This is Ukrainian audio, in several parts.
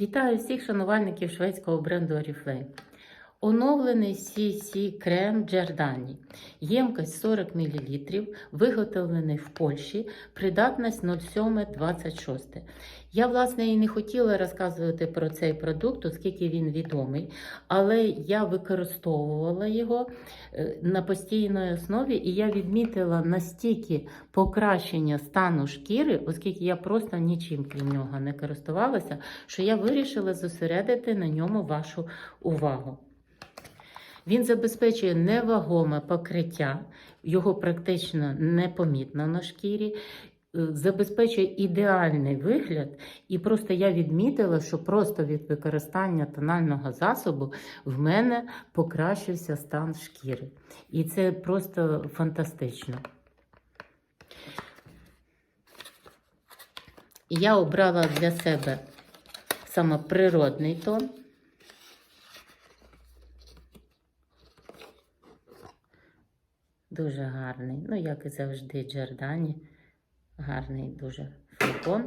Вітаю всіх шанувальників шведського бренду Oriflame. Оновлений CC крем Giordani. Ємкость 40 мл, виготовлений в Польщі, придатність 07-26. Я, власне, і не хотіла розказувати про цей продукт, оскільки він відомий, але я використовувала його е, на постійній основі, і я відмітила настільки покращення стану шкіри, оскільки я просто нічим крім нього не користувалася, що я вирішила зосередити на ньому вашу увагу. Він забезпечує невагоме покриття, його практично непомітно на шкірі, е, забезпечує ідеальний вигляд, і просто я відмітила, що просто від використання тонального засобу в мене покращився стан шкіри. І це просто фантастично. Я обрала для себе саме природний тон. Дуже гарний. Ну, як і завжди, Джордані. Гарний дуже флакон.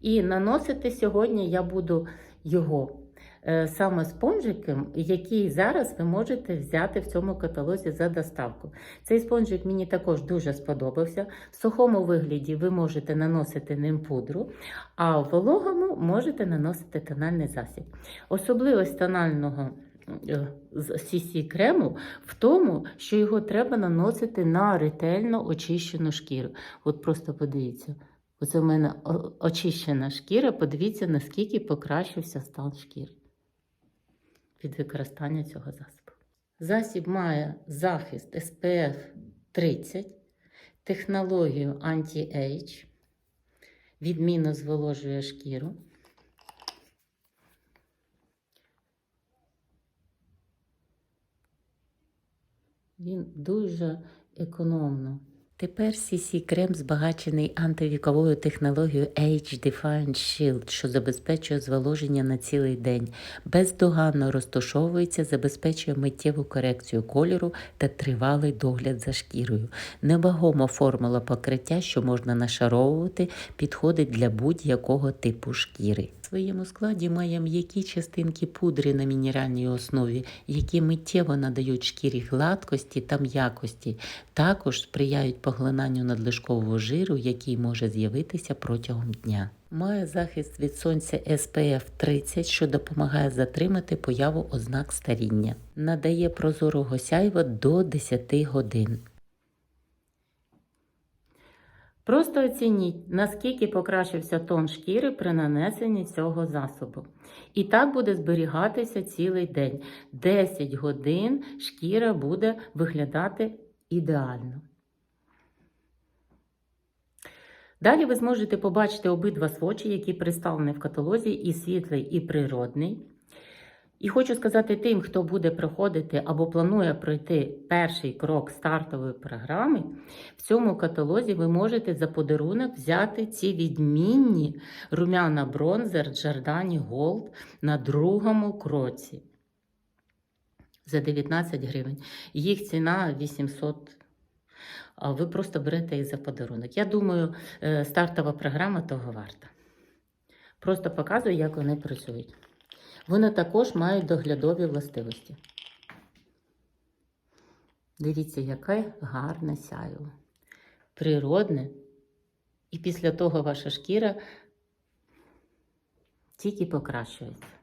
І наносити сьогодні я буду його е, саме спонжиком, який зараз ви можете взяти в цьому каталозі за доставку. Цей спонжик мені також дуже сподобався. В сухому вигляді ви можете наносити ним пудру, а в вологому можете наносити тональний засіб. Особливість тонального з CC крему в тому, що його треба наносити на ретельно очищену шкіру. От просто подивіться. Оце в мене очищена шкіра. Подивіться, наскільки покращився стан шкіри від використання цього засобу. Засіб має захист SPF 30, технологію Anti-Age, відмінно зволожує шкіру. Він дуже економно. Тепер CC крем збагачений антивіковою технологією Age Defined Shield, що забезпечує зволоження на цілий день. Бездоганно розташовується, забезпечує миттєву корекцію кольору та тривалий догляд за шкірою. Невагома формула покриття, що можна нашаровувати, підходить для будь-якого типу шкіри. В своєму складі має м'які частинки пудри на мінеральній основі, які миттєво надають шкірі гладкості та м'якості. Також сприяють поглинанню надлишкового жиру, який може з'явитися протягом дня. Має захист від сонця SPF 30, що допомагає затримати появу ознак старіння. Надає прозорого сяйва до 10 годин. Просто оцініть, наскільки покращився тон шкіри при нанесенні цього засобу. І так буде зберігатися цілий день. 10 годин шкіра буде виглядати ідеально. Далі ви зможете побачити обидва свочі, які представлені в каталозі, і світлий, і природний. І хочу сказати тим, хто буде проходити або планує пройти перший крок стартової програми, в цьому каталозі ви можете за подарунок взяти ці відмінні румяна бронзер Giordani Gold на другому кроці за 19 гривень. Їх ціна 800 а ви просто берете їх за подарунок. Я думаю, е, стартова програма того варта. Просто показую, як вони працюють. Вони також мають доглядові властивості. Дивіться, яке гарне сяйво. Природне. І після того ваша шкіра тільки покращується.